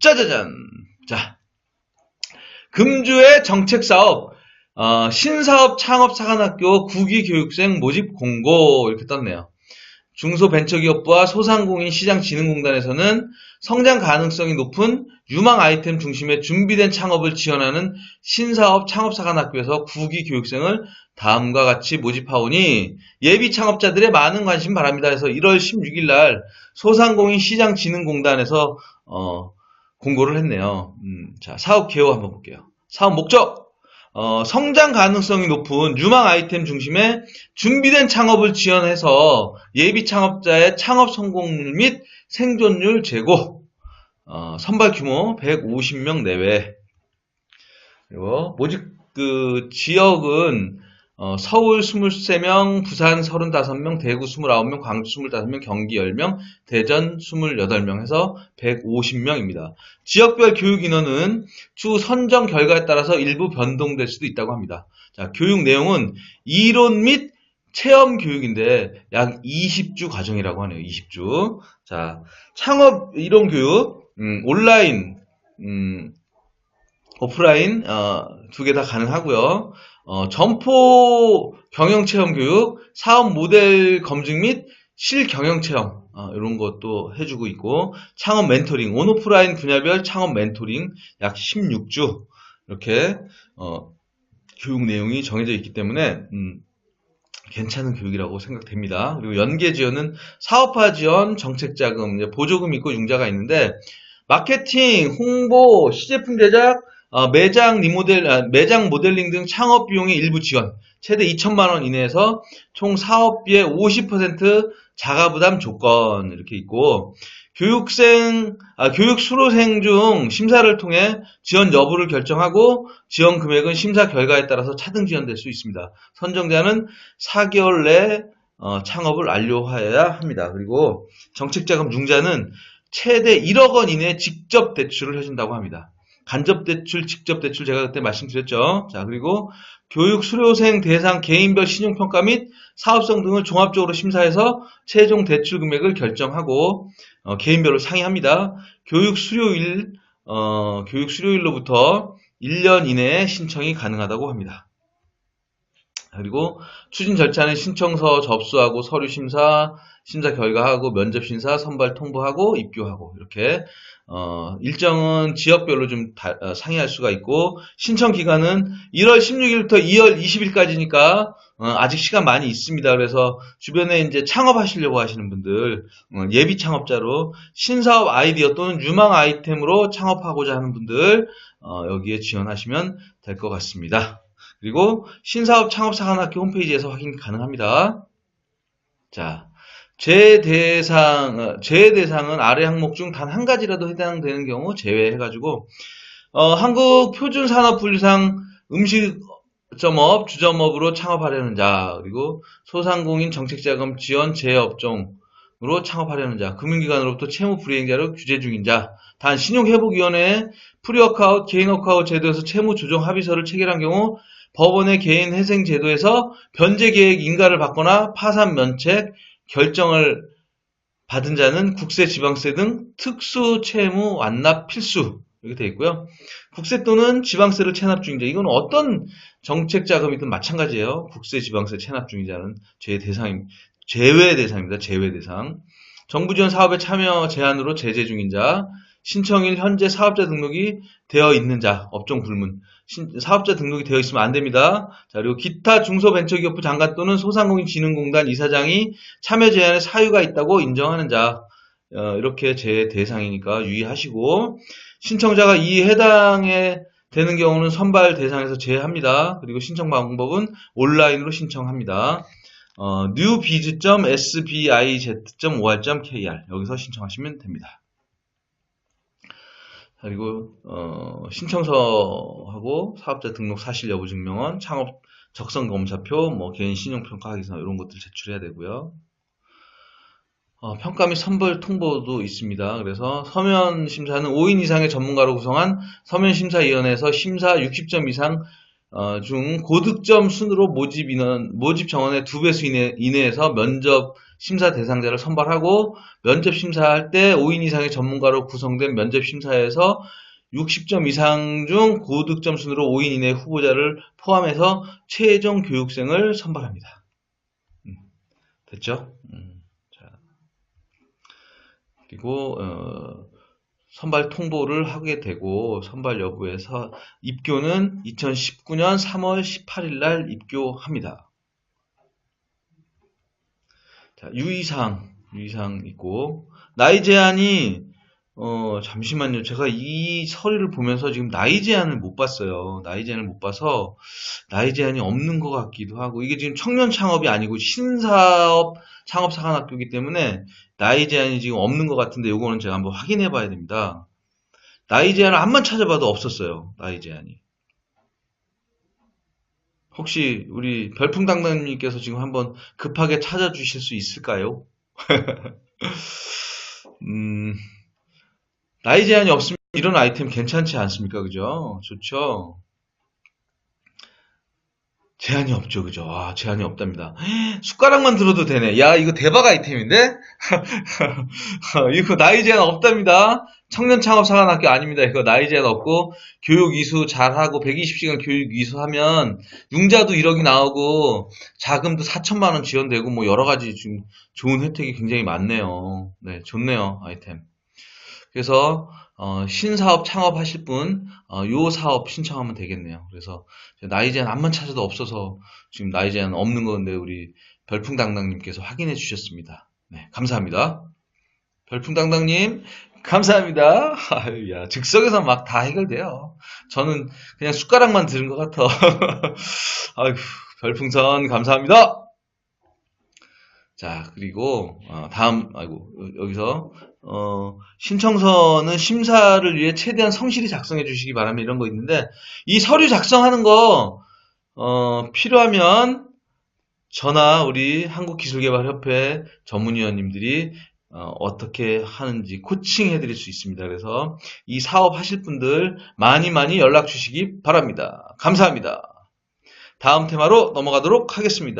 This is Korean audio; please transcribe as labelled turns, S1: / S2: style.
S1: 짜자잔. 자, 금주의 정책 사업, 어, 신사업 창업 사관학교 구기 교육생 모집 공고 이렇게 떴네요. 중소벤처기업부와 소상공인 시장진흥공단에서는 성장 가능성이 높은 유망 아이템 중심의 준비된 창업을 지원하는 신사업 창업사관학교에서 구기 교육생을 다음과 같이 모집하오니 예비 창업자들의 많은 관심 바랍니다. 해서 1월 16일 날 소상공인 시장진흥공단에서 어, 공고를 했네요. 음, 자 사업 개요 한번 볼게요. 사업 목적 어, 성장 가능성이 높은 유망 아이템 중심의 준비된 창업을 지원해서 예비 창업자의 창업 성공률 및 생존율 제고, 어, 선발 규모 150명 내외. 그리고 모집 그 지역은 어, 서울 23명, 부산 35명, 대구 29명, 광주 25명, 경기 10명, 대전 28명 해서 150명입니다. 지역별 교육 인원은 추 선정 결과에 따라서 일부 변동될 수도 있다고 합니다. 자, 교육 내용은 이론 및 체험 교육인데 약 20주 과정이라고 하네요. 20주. 자, 창업 이론 교육, 음, 온라인, 음, 오프라인 어, 두 개 다 가능하고요. 어, 점포 경영 체험 교육, 사업 모델 검증 및 실경영 체험 어, 이런 것도 해주고 있고 창업 멘토링, 온오프라인 분야별 창업 멘토링 약 16주 이렇게 어, 교육 내용이 정해져 있기 때문에 음, 괜찮은 교육이라고 생각됩니다. 그리고 연계 지원은 사업화 지원, 정책 자금, 보조금 있고 융자가 있는데 마케팅, 홍보, 시제품 제작, 어, 매장 리모델, 아, 매장 모델링 등 창업 비용의 일부 지원, 최대 2천만 원 이내에서 총 사업비의 50% 자가 부담 조건 이렇게 있고 교육생, 아, 교육 수료생 중 심사를 통해 지원 여부를 결정하고 지원 금액은 심사 결과에 따라서 차등 지원될 수 있습니다. 선정자는 4개월 내 어, 창업을 완료하여야 합니다. 그리고 정책자금 융자는 최대 1억 원 이내 직접 대출을 해준다고 합니다. 간접 대출, 직접 대출 제가 그때 말씀드렸죠. 자, 그리고 교육 수료생 대상 개인별 신용평가 및 사업성 등을 종합적으로 심사해서 최종 대출 금액을 결정하고 어, 개인별로 상의합니다. 교육 수료일 어, 교육 수료일로부터 1년 이내에 신청이 가능하다고 합니다. 그리고 추진 절차는 신청서 접수하고 서류 심사, 심사 결과하고 면접 심사, 선발 통보하고 입교하고 이렇게 어, 일정은 지역별로 좀 다, 어, 상의할 수가 있고 신청 기간은 1월 16일부터 2월 20일까지니까 어, 아직 시간 많이 있습니다. 그래서 주변에 이제 창업하시려고 하시는 분들 어, 예비 창업자로 신사업 아이디어 또는 유망 아이템으로 창업하고자 하는 분들 어, 여기에 지원하시면 될 것 같습니다. 그리고 신사업 창업 사관학교 홈페이지에서 확인 가능합니다. 자, 제 대상, 제 대상은 아래 항목 중 단 한 가지라도 해당되는 경우 제외해가지고, 어, 한국 표준 산업 분류상 음식점업, 주점업으로 창업하려는 자, 그리고 소상공인 정책자금 지원 재업종으로 창업하려는 자, 금융기관으로부터 채무 불이행자로 규제 중인 자, 단 신용회복위원회 프리워크아웃, 개인워크아웃 제도에서 채무 조정 합의서를 체결한 경우 법원의 개인 회생 제도에서 변제 계획 인가를 받거나 파산 면책 결정을 받은 자는 국세, 지방세 등 특수 채무 완납 필수 이렇게 되어 있고요. 국세 또는 지방세를 체납 중인 자 이건 어떤 정책 자금이든 마찬가지예요. 국세, 지방세 체납 중인 자는 제 대상 제외 대상입니다. 제외 대상. 정부 지원 사업에 참여 제한으로 제재 중인 자, 신청일 현재 사업자 등록이 되어 있는 자, 업종 불문. 사업자 등록이 되어 있으면 안 됩니다. 자, 그리고 기타 중소벤처기업부 장관 또는 소상공인진흥공단 이사장이 참여 제한에 사유가 있다고 인정하는 자, 어, 이렇게 제 대상이니까 유의하시고, 신청자가 이 해당에 되는 경우는 선발 대상에서 제외합니다. 그리고 신청 방법은 온라인으로 신청합니다. 어, newbiz.sbiz.or.kr 여기서 신청하시면 됩니다. 그리고 어, 신청서하고 사업자 등록 사실 여부 증명원, 창업 적성 검사표, 뭐 개인 신용평가 하기서 이런 것들 제출해야 되고요. 어, 평가 및 선발 통보도 있습니다. 그래서 서면 심사는 5인 이상의 전문가로 구성한 서면 심사위원회에서 심사 60점 이상 어, 중 고득점 순으로 모집 인원, 모집 정원의 두 배수 이내, 이내에서 면접 심사 대상자를 선발하고 면접 심사할 때 5인 이상의 전문가로 구성된 면접 심사에서 60점 이상 중 고득점 순으로 5인 이내 후보자를 포함해서 최종 교육생을 선발합니다. 음, 됐죠? 음, 자. 그리고 어, 선발 통보를 하게 되고 선발 여부에서 입교는 2019년 3월 18일 날 입교합니다. 자, 유의사항, 유의사항 있고 나이 제한이 어, 잠시만요. 제가 이 서류를 보면서 지금 나이 제한을 못 봤어요. 나이 제한을 못 봐서 나이 제한이 없는 것 같기도 하고 이게 지금 청년 창업이 아니고 신사업 창업 사관학교이기 때문에 나이 제한이 지금 없는 것 같은데 이거는 제가 한번 확인해 봐야 됩니다. 나이 제한을 한번 찾아봐도 없었어요. 나이 제한이. 혹시 우리 별풍당당님께서 지금 한번 급하게 찾아주실 수 있을까요? 음, 나이 제한이 없으면 이런 아이템 괜찮지 않습니까? 그죠? 좋죠? 제한이 없죠, 그죠? 아, 제한이 없답니다. 숟가락만 들어도 되네. 야, 이거 대박 아이템인데? 이거 나이 제한 없답니다. 청년 창업 사관학교 아닙니다. 이거 나이 제한 없고, 교육 이수 잘하고, 120시간 교육 이수하면, 융자도 1억이 나오고, 자금도 4천만 원 지원되고, 뭐, 여러 가지 지금 좋은 혜택이 굉장히 많네요. 네, 좋네요, 아이템. 그래서, 어, 신사업 창업하실 분, 어, 요 사업 신청하면 되겠네요. 그래서 나이 제한 암만 찾아도 없어서 지금 나이 제한 없는 건데 우리 별풍당당님께서 확인해 주셨습니다. 네, 감사합니다. 별풍당당님, 감사합니다. 아유, 야, 즉석에서 막 다 해결돼요. 저는 그냥 숟가락만 들은 것 같아. 아유, 별풍선 감사합니다. 자, 그리고 어, 다음, 아이고 여기서 어, 신청서는 심사를 위해 최대한 성실히 작성해 주시기 바랍니다. 이런 거 있는데, 이 서류 작성하는 거, 어, 필요하면, 저나 우리 한국기술개발협회 전문위원님들이 어, 떻게 하는지 코칭해 드릴 수 있습니다. 그래서 이 사업 하실 분들 많이 많이 연락 주시기 바랍니다. 감사합니다. 다음 테마로 넘어가도록 하겠습니다.